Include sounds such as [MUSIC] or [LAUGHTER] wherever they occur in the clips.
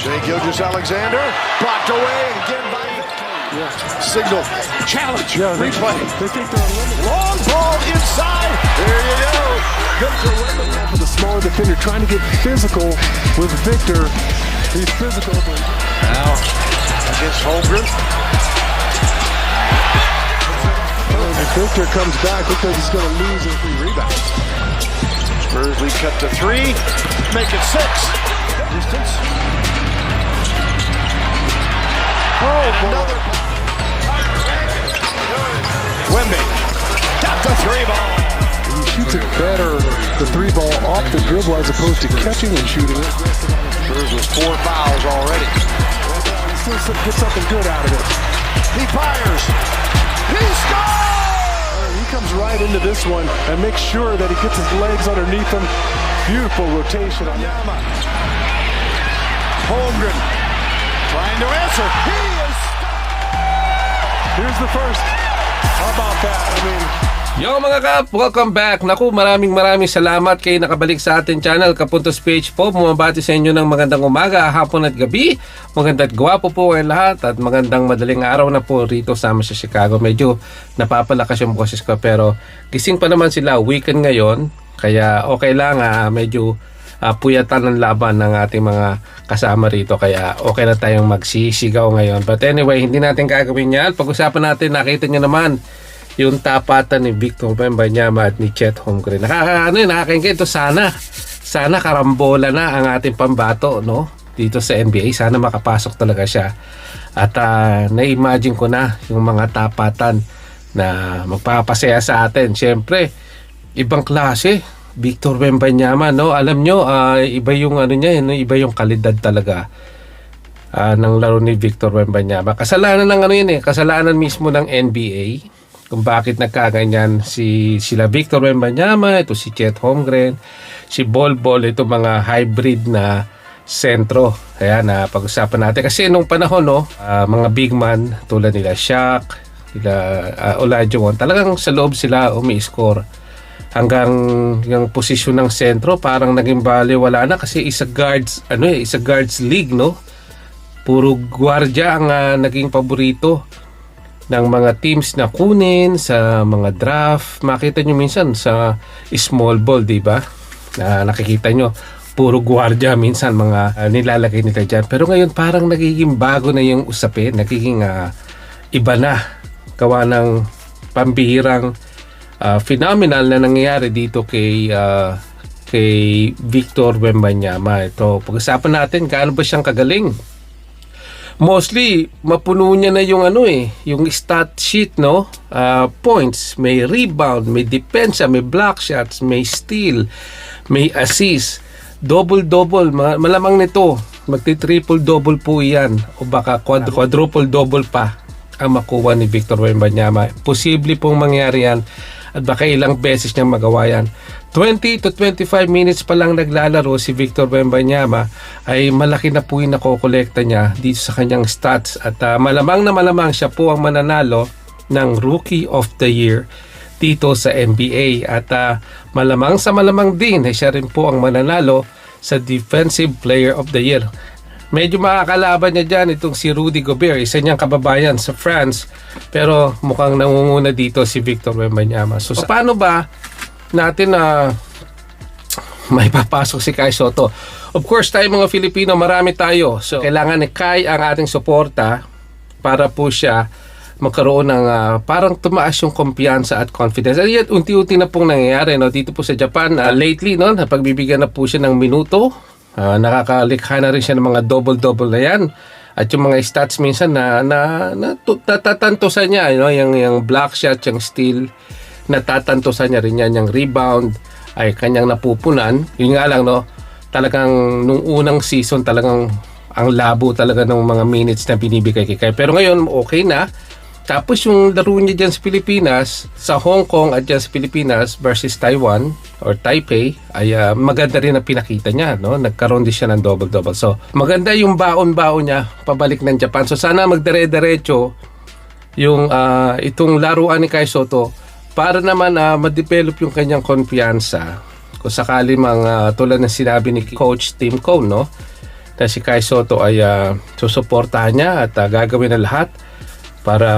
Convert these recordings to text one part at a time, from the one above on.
St. Gilgis Alexander blocked away again by Yeah. Signal. Challenge. Yeah, they, Replay. they think they're unlimited. Long ball inside. There you go. For the smaller defender trying to get physical with Victor. He's physical, but Now against Holmgren. if Victor comes back, because he's going to lose his three rebounds. Spurs lead cut to three. Make it six. Distance. Oh, Another. Wemby. Got the three ball. He shoots it better, the three ball off the dribble as opposed to catching and shooting it. Spurs with four fouls already. He still get something good out of it. He fires. He scores! He comes right into this one and makes sure that he gets his legs underneath him. Beautiful rotation on. Yama. Holmgren trying to answer. He is. Here's the first. How about that? I mean, Yo mga kap, welcome back. Naku, maraming maraming salamat kayo nakabalik sa ating channel, Kapuntos Page po. Bumabati sa inyo ng magandang umaga, hapon at gabi. Magandang gwapo po kayo lahat at magandang madaling araw na po rito sa amin sa Chicago. Medyo napapalakas yung boses ko pero gising pa naman sila, weekend ngayon. Kaya okay lang, ah, medyo ah, puyatan ng laban ng ating mga kasama rito. Kaya okay na tayong magsisigaw ngayon. But anyway, hindi natin gagawin yan. Pag-usapan natin, nakita nyo naman yung tapatan ni Victor Wembanyama at ni Chet Holmgren. Nakaka, ano yun, nakakaingin ito sana. Sana karambola na ang ating pambato, no? Dito sa NBA. Sana makapasok talaga siya. At ah, na-imagine ko na yung mga tapatan na magpapasaya sa atin. Siyempre, ibang klase. Victor Wembanyama, no? Alam nyo, ah, iba yung ano niya, no? iba yung kalidad talaga ah, ng laro ni Victor Wembanyama. Kasalanan ng ano yun eh, kasalanan mismo ng NBA kung bakit nagkaganyan si sila Victor Wembanyama, ito si Chet Holmgren, si Bol Bol, ito mga hybrid na sentro. Kaya na pag-usapan natin kasi nung panahon no, ah, mga big man tulad nila Shaq, nila uh, Olajuwon, talagang sa loob sila umi-score hanggang yung posisyon ng sentro parang naging bali wala na kasi isa guards ano eh isa guards league no puro gwardiya ang ah, naging paborito ng mga teams na kunin sa mga draft. Makita nyo minsan sa small ball, di ba? Na nakikita nyo, puro gwardiya minsan mga ah, nilalagay nila dyan. Pero ngayon parang nagiging bago na yung usapin. Nagiging ah, iba na. Gawa ng pambihirang ah, phenomenal na nangyayari dito kay ah, kay Victor Wembanyama. Ito, pag-usapan natin gaano ba siyang kagaling. Mostly mapuno niya na yung ano eh, yung stat sheet no. Ah, points, may rebound, may depensa, may block shots, may steal, may assist, double double, ma- malamang nito magti triple double po yan. O baka quad- quadruple double pa ang makuha ni Victor Wembanyama. Posible pong mangyari yan at baka ilang beses niyang magawa yan. 20 to 25 minutes pa lang naglalaro si Victor Wembanyama ay malaki na po yung nakokolekta niya dito sa kanyang stats at ah, malamang na malamang siya po ang mananalo ng Rookie of the Year dito sa NBA at ah, malamang sa malamang din ay siya rin po ang mananalo sa Defensive Player of the Year. Medyo makakalaban niya dyan itong si Rudy Gobert, isa niyang kababayan sa France. Pero mukhang nangunguna dito si Victor Wembanyama. So, paano ba natin na may papasok si Kai Soto? Of course, tayo mga Filipino, marami tayo. So, kailangan ni Kai ang ating suporta para po siya magkaroon ng ah, parang tumaas yung kumpiyansa at confidence. At yan, unti-unti na pong nangyayari no? dito po sa Japan. ah, lately, no? napagbibigyan na po siya ng minuto. Ah, nakakalikha na rin siya ng mga double-double na yan. At yung mga stats minsan na, na, na natatantosan niya, no? yung, yung block shot, yung steal, natatantosan niya rin yan, yung rebound ay kanyang napupunan. Yun nga lang, no? talagang nung unang season talagang ang labo talaga ng mga minutes na binibigay kay Kai. Pero ngayon, okay na. Tapos yung laro niya dyan sa Pilipinas, sa Hong Kong at dyan sa Pilipinas versus Taiwan or Taipei, ay ah, maganda rin ang pinakita niya. No? Nagkaroon din siya ng double-double. So, maganda yung baon-baon niya pabalik ng Japan. So, sana magdire-diretso yung ah, itong laruan ni Kai Soto para naman na ma-develop yung kanyang kumpiyansa kung sakali mang ah, tulad ng sinabi ni Coach Tim Cone, no? na si Kai Soto ay ah, susuportahan niya at ah, gagawin na lahat para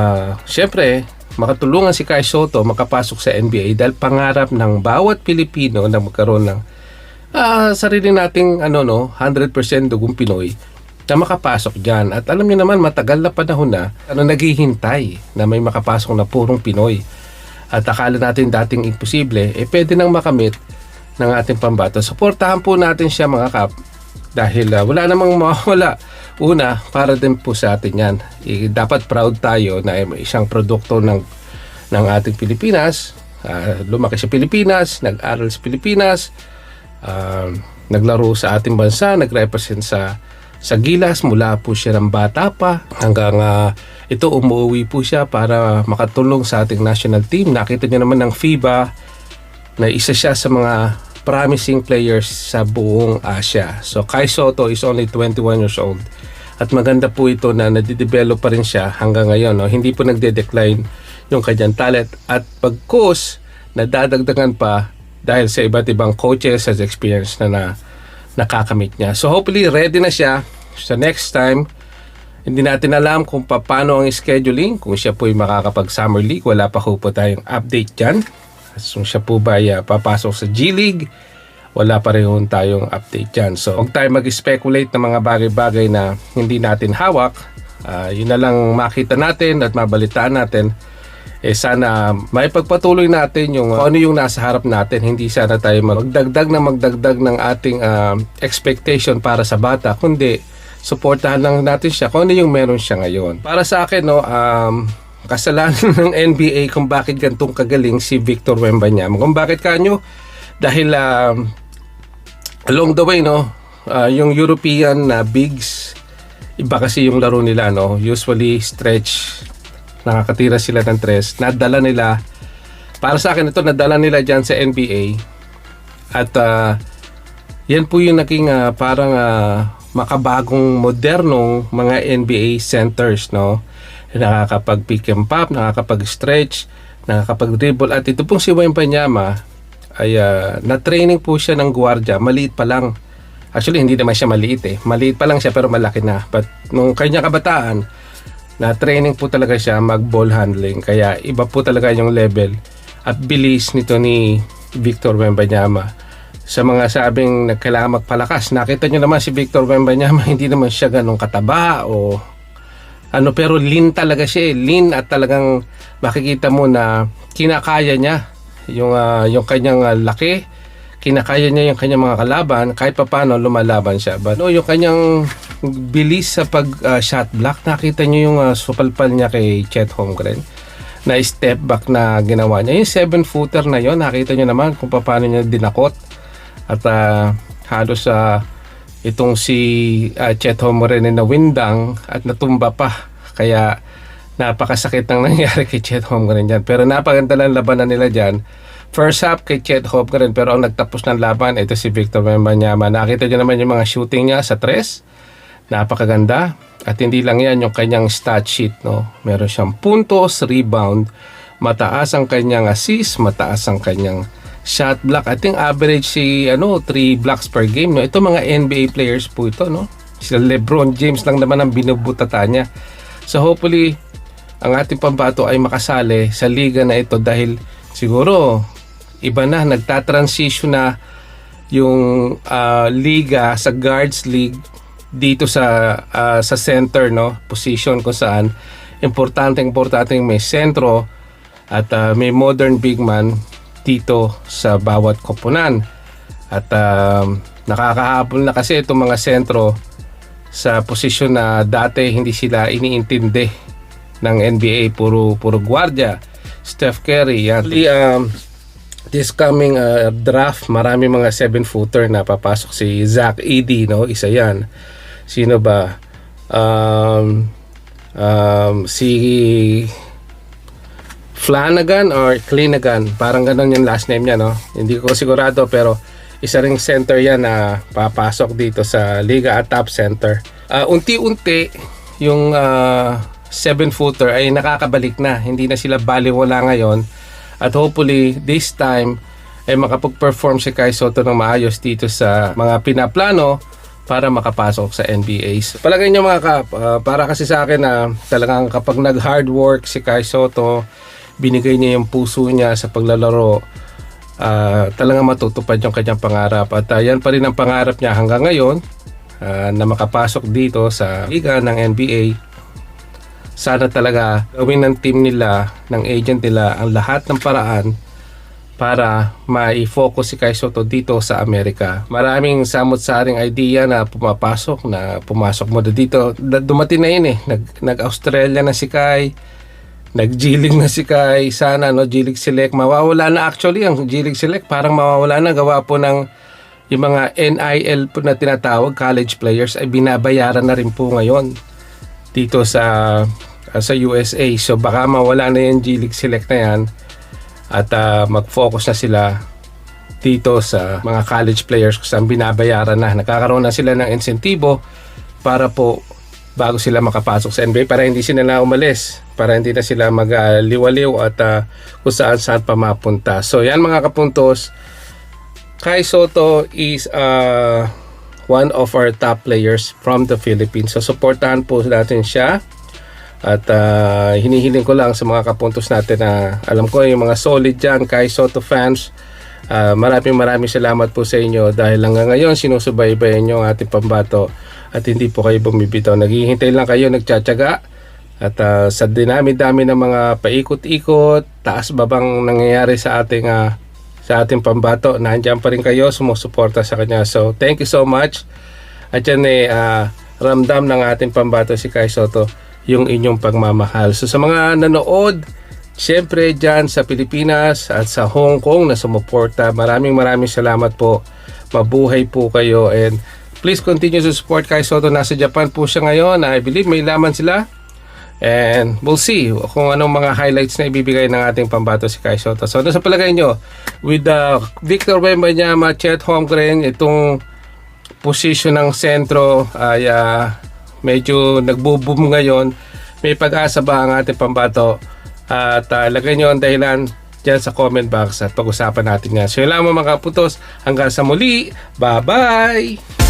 siyempre makatulungan si Kai Soto makapasok sa NBA dahil pangarap ng bawat Pilipino na magkaroon ng ah, sarili nating ano no 100% dugong Pinoy na makapasok diyan at alam niyo naman matagal na panahon na ano naghihintay na may makapasok na purong Pinoy. At akala natin dating imposible eh pwede nang makamit ng ating pambato. Suportahan po natin siya mga kap dahil ah, wala namang mawawala. Una para din po sa atin yan. Eh, dapat proud tayo na isang produkto ng ng ating Pilipinas. Ah, lumaki sa Pilipinas nag-aral sa Pilipinas um, naglaro sa ating bansa, nag-represent sa sa Gilas. Mula po siya ng bata pa hanggang ah, ito umuwi po siya para makatulong sa ating national team. Nakita niyo naman ng FIBA na isa siya sa mga promising players sa buong Asia. So Kai Soto is only 21 years old. At maganda po ito na nadidevelop pa rin siya hanggang ngayon. No? Hindi po nagde-decline yung kanyang talent. At pagkus, nadadagdagan pa dahil sa iba't ibang coaches at experience na, na nakakamit niya. So hopefully ready na siya sa next time. Hindi natin alam kung pa- paano ang scheduling, kung siya po ay makakapag Summer League. Wala pa ho po tayong update dyan. Kung siya po ba ay ah, papasok sa G League, wala pa rin tayong update dyan. So huwag tayo mag-speculate ng mga bagay-bagay na hindi natin hawak. Ah, yun na lang makita natin at mabalitaan natin eh sana may pagpatuloy natin yung uh, ano yung nasa harap natin hindi sana tayo magdagdag na magdagdag ng ating uh, expectation para sa bata kundi suportahan lang natin siya kung ano yung meron siya ngayon para sa akin no um, kasalanan [LAUGHS] ng NBA kung bakit gantong kagaling si Victor Wembanyama. Kung bakit kanyo dahil um, along the way no uh, yung European na bigs iba kasi yung laro nila no. Usually stretch nakakatira sila ng tres. Nadala nila para sa akin ito nadala nila dyan sa NBA at ah, yan po yung naging ah, parang ah, makabagong modernong mga NBA centers no nakakapag pick and pop nakakapag stretch nakakapag dribble at ito pong si Wembanyama ay ah, na-training po siya ng gwardiya maliit pa lang. Actually hindi naman siya maliit eh. Maliit pa lang siya pero malaki na. But nung kanya kabataan na training po talaga siya mag ball handling. Kaya iba po talaga yung level at bilis nito ni Victor Wembanyama sa mga sabing nagkailangan magpalakas nakita nyo naman si Victor Wembanyama [LAUGHS] hindi naman siya ganong kataba o ano pero lean talaga siya eh. lean at talagang makikita mo na kinakaya niya yung ah, yung kanyang ah, laki. Kinakaya niya yung kanyang mga kalaban. Kahit papaano lumalaban siya. But no yung kanyang bilis sa pag ah, shot block nakita niyo yung ah, supalpal niya kay Chet Holmgren na step back na ginawa niya. Yung 7 footer na yon nakita niyo naman kung paano niya dinakot. At ah, halos sa itong si uh, Chet Holmgren ay nawindang at natumba pa kaya napakasakit ng [LAUGHS] nangyari kay Chet Holmgren dyan pero napaganda lang labanan nila dyan First half kay Chet Holmgren pero ang nagtapos ng laban ito si Victor Wembanyama. Nakita niyo naman yung mga shooting niya sa tres. Napakaganda. At hindi lang yan yung kanyang stat sheet. No? Meron siyang puntos, rebound, mataas ang kanyang assist, mataas ang kanyang shot block. At yung average si ano, 3 blocks per game. No? Ito mga NBA players po ito. No? Si Lebron James lang naman ang binubutata niya. So hopefully, ang ating pambato ay makasali sa liga na ito dahil siguro iba na nagta-transition na yung ah, liga sa guards league dito sa ah, sa center no position kung saan importante importante may sentro at ah, may modern big man dito sa bawat koponan. At ah, nakakahabol na kasi itong mga sentro sa posisyon na dati hindi sila iniintindi ng NBA puro puro gwardiya Steph Curry yan. Um, this coming uh, draft marami mga 7 footer na papasok. Si Zach Edey no? Isa yan. Sino ba? Um, um, si Flanagan or Clinagan parang ganun yung last name niya no? Hindi ko sigurado pero isa ring center yan na papasok dito sa liga at top center. Ah, unti-unti yung 7 footer ay nakakabalik na. Hindi na sila baliwala ngayon. At hopefully this time ay makapag-perform si Kai Soto ng maayos dito sa mga pinaplano para makapasok sa NBA. So, palagay nyo mga kap, ah, para kasi sa akin na talagang kapag nag-hard work si Kai Soto, binigay niya yung puso niya sa paglalaro, ah, talagang matutupad yung kanyang pangarap. At ah, yan pa rin ang pangarap niya hanggang ngayon ah, na makapasok dito sa liga ng NBA. Sana talaga gawin ng team nila, ng agent nila, ang lahat ng paraan para mai-focus si Kai Soto dito sa Amerika. Maraming samot-saring idea na pumapasok, na pumasok mo dito. Dumating na yun eh. Nag, nag-Australia na si Kai, nag-G-League na si Kai. Sana no, G-League Select. Mawawala na actually ang G-League Select. Parang mawawala na. Gawa po ng yung mga NIL po na tinatawag, college players, ay binabayaran na rin po ngayon dito sa sa USA. So baka mawala na yung G-League Select na yan at ah, mag-focus na sila dito sa mga college players kung saan binabayaran na. Nakakaroon na sila ng insentibo para po bago sila makapasok sa NBA para hindi sila na umalis para hindi na sila magliwaliw at ah, kung saan saan pa mapunta. So yan mga kapuntos, Kai Soto is uh, one of our top players from the Philippines. So supportahan po natin siya. At uh, hinihiling ko lang sa mga kapuntos natin na alam ko yung mga solid dyan, Kai Soto fans. Uh, maraming maraming salamat po sa inyo dahil hanggang ngayon sinusubaybayan nyo ang ating pambato at hindi po kayo bumibitaw. Naghihintay lang kayo, nagtsatsaga. At uh, sa dinami-dami ng mga paikot-ikot, taas-babang nangyayari sa ating uh, sa ating pambato, nandiyan pa rin kayo, sumusuporta sa kanya. So, thank you so much. At yan eh, ah, ramdam ng ating pambato si Kai Soto yung inyong pagmamahal. So, sa mga nanood, syempre dyan sa Pilipinas at sa Hong Kong na sumuporta, maraming maraming salamat po. Mabuhay po kayo and please continue to support Kai Soto. Nasa Japan po siya ngayon. I believe may laman sila. And we'll see kung anong mga highlights na ibibigay ng ating pambato si Kai Soto. So, ano sa palagay nyo? With the Victor Wembanyama, Chet Holmgren, itong position ng sentro ay ah, medyo nagbo-boom ngayon. May pag-asa ba ang ating pambato? At uh, lagay nyo ang dahilan dyan sa comment box at pag-usapan natin yan. So yun lang mga kaputos. Hanggang sa muli. Bye-bye!